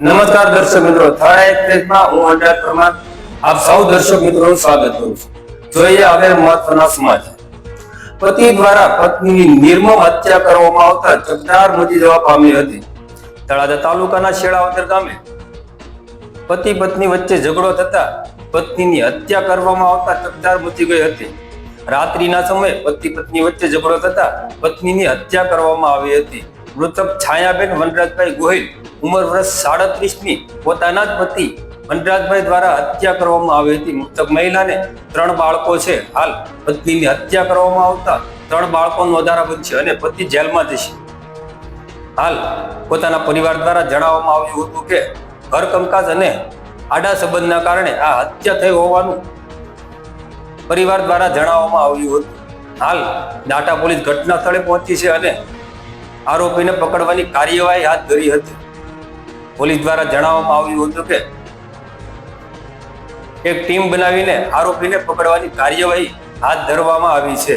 નમસ્કાર દર્શક મિત્રો થર્ડ એક્સપ્રેસમાં હું અંડાજ પ્રમાણ આપ સૌ દર્શક મિત્રોનું સ્વાગત કરું છું. જોઈએ હવે મહત્વના સમાચાર. પતિ દ્વારા પત્નીની નિર્મમ હત્યા કરવામાં આવતા ચકચાર મચી જવા પામી હતી. તળાજા તાલુકાના શેળાવદર ગામે પતિ પત્ની વચ્ચે ઝઘડો થતા પત્નીની હત્યા કરવામાં આવતા ચકચાર મચી ગઈ હતી. રાત્રિના સમયે પતિ પત્ની વચ્ચે ઝઘડો થતા પત્નીની હત્યા કરવામાં આવી હતી. મૃતક છાયાબેન વનરાજભાઈ ગોહિલ ઉંમર વર્ષ સાડત્રીસની પોતાના જ પતિ વનરાજભાઈ દ્વારા હત્યા કરવામાં આવી હતી. મૃતક મહિલાને ત્રણ બાળકો છે. હાલ પત્નીની હત્યા કરવામાં આવતા ત્રણ બાળકોનો વધારા બનશે અને પતિ જેલમાં જશે. હાલ પોતાના પરિવાર દ્વારા જણાવવામાં આવ્યું હતું કે ઘર કંકાજ અને આડા સંબંધના કારણે આ હત્યા થઈ હોવાનું પરિવાર દ્વારા જણાવવામાં આવ્યું હતું. હાલ નાટા પોલીસ ઘટના સ્થળે પહોંચી છે અને આરોપીને પકડવાની કાર્યવાહી હાથ ધરી હતી. પોલીસ દ્વારા જણાવવામાં આવ્યું હતું કે, એક ટીમ બનાવીને આરોપીને પકડવાની કાર્યવાહી હાથ ધરવામાં આવી છે.